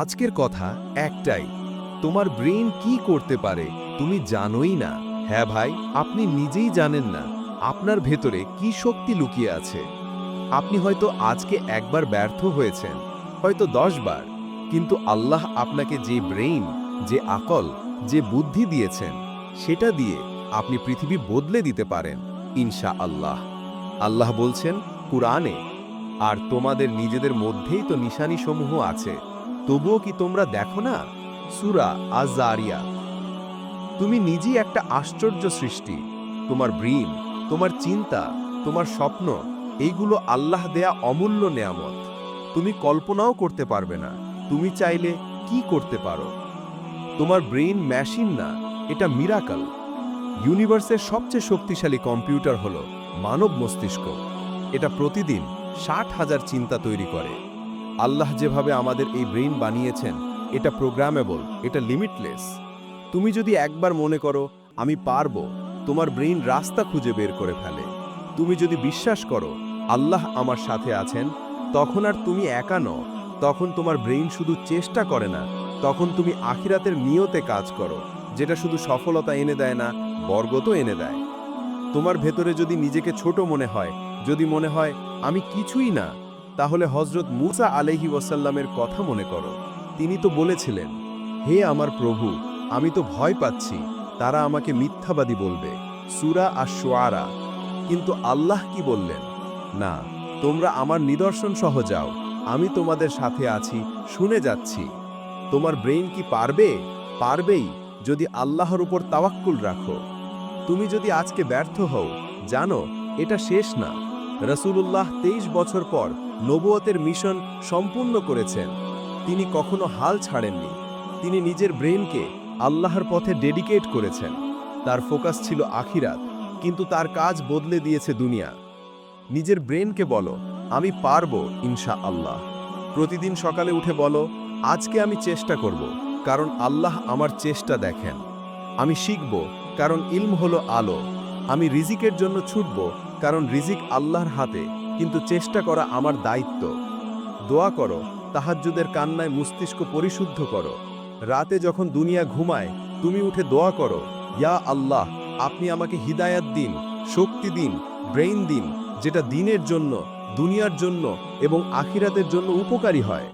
আজকের কথা একটাই, তোমার ব্রেন কি করতে পারে তুমি জানোই না। হ্যাঁ ভাই, আপনি নিজেই জানেন না আপনার ভেতরে কি শক্তি লুকিয়ে আছে। আপনি হয়তো আজকে একবার ব্যর্থ হয়েছেন, হয়তো দশ বার, কিন্তু আল্লাহ আপনাকে যে ব্রেইন, যে আকল, যে বুদ্ধি দিয়েছেন, সেটা দিয়ে আপনি পৃথিবী বদলে দিতে পারেন ইনশা আল্লাহ আল্লাহ বলছেন, কুরআনে, আর তোমাদের নিজেদের মধ্যেই তো নিশানিসমূহ আছে তবুও কি তোমরা দেখো না? সুরা আজারিয়া তুমি নিজেই একটা আশ্চর্য সৃষ্টি। তোমার ব্রিন, তোমার চিন্তা, তোমার স্বপ্ন, এইগুলো আল্লাহ দেয়া অমূল্য নেয়ামত। তুমি কল্পনাও করতে পারবে না। তুমি চাইলে কি করতে পারো? তোমার ব্রেইন মেশিন না, এটা মিরাকল। ইউনিভার্সের সবচেয়ে শক্তিশালী কম্পিউটার হলো মানব মস্তিষ্ক। এটা প্রতিদিন ষাট হাজার চিন্তা তৈরি করে। আল্লাহ যেভাবে আমাদের এই ব্রেইন বানিয়েছেন, এটা প্রোগ্রামেবল এটা লিমিটলেস তুমি যদি একবার মনে করো, আমি পারব, তোমার ব্রেইন রাস্তা খুঁজে বের করে ফেলে। তুমি যদি বিশ্বাস করো, আল্লাহ আমার সাথে আছেন, তখন আর তুমি একা নও। তখন তোমার ব্রেইন শুধু চেষ্টা করে না, তখন তুমি আখিরাতের নিয়তে কাজ করো, যেটা শুধু সফলতা এনে দেয় না বর্গত এনে দেয়। তোমার ভেতরে যদি নিজেকে ছোট মনে হয়, যদি মনে হয়, আমি কিছুই না তাহলে হজরত মুসা আলহি ওয়াসাল্লামের কথা মনে করো। তিনি তো বলেছিলেন, হে আমার প্রভু, আমি তো ভয় পাচ্ছি, তারা আমাকে মিথ্যাবাদী বলবে। সুরা আর সোয়ারা কিন্তু আল্লাহ কি বললেন? না, তোমরা আমার নিদর্শন সহ যাও, আমি তোমাদের সাথে আছি, শুনে যাচ্ছি। তোমার ব্রেইন কি পারবে? পারবেই, যদি আল্লাহর উপর তাওয়াক্কুল রাখো। তুমি যদি আজকে ব্যর্থ হও, জানো, এটা শেষ না। রসুলুল্লাহ তেইশ বছর পর নবুয়তের মিশন সম্পূর্ণ করেছেন। তিনি কখনো হাল ছাড়েননি। তিনি নিজের ব্রেনকে আল্লাহর পথে ডেডিকেট করেছেন। তার ফোকাস ছিল আখিরাত, কিন্তু তার কাজ বদলে দিয়েছে দুনিয়া। নিজের ব্রেনকে বলো, আমি পারব ইনশা আল্লাহ প্রতিদিন সকালে উঠে বলো, আজকে আমি চেষ্টা করব, কারণ আল্লাহ আমার চেষ্টা দেখেন। আমি শিখব, কারণ ইলম হলো আলো। আমি রিজিকের জন্য ছুটব, কারণ রিজিক আল্লাহর হাতে। কিন্তু চেষ্টা করা আমার দায়িত্ব। দোয়া করো, তাহাজ্জুদের কান্নায় মস্তিষ্ক পরিশুদ্ধ করো। রাতে যখন দুনিয়া ঘুমায়, তুমি উঠে দোয়া করো, ইয়া আল্লাহ, আপনি আমাকে হিদায়াত দিন, শক্তি দিন, ব্রেইন দিন, যেটা দিনের জন্য, দুনিয়ার জন্য এবং আখিরাতের জন্য উপকারী হয়।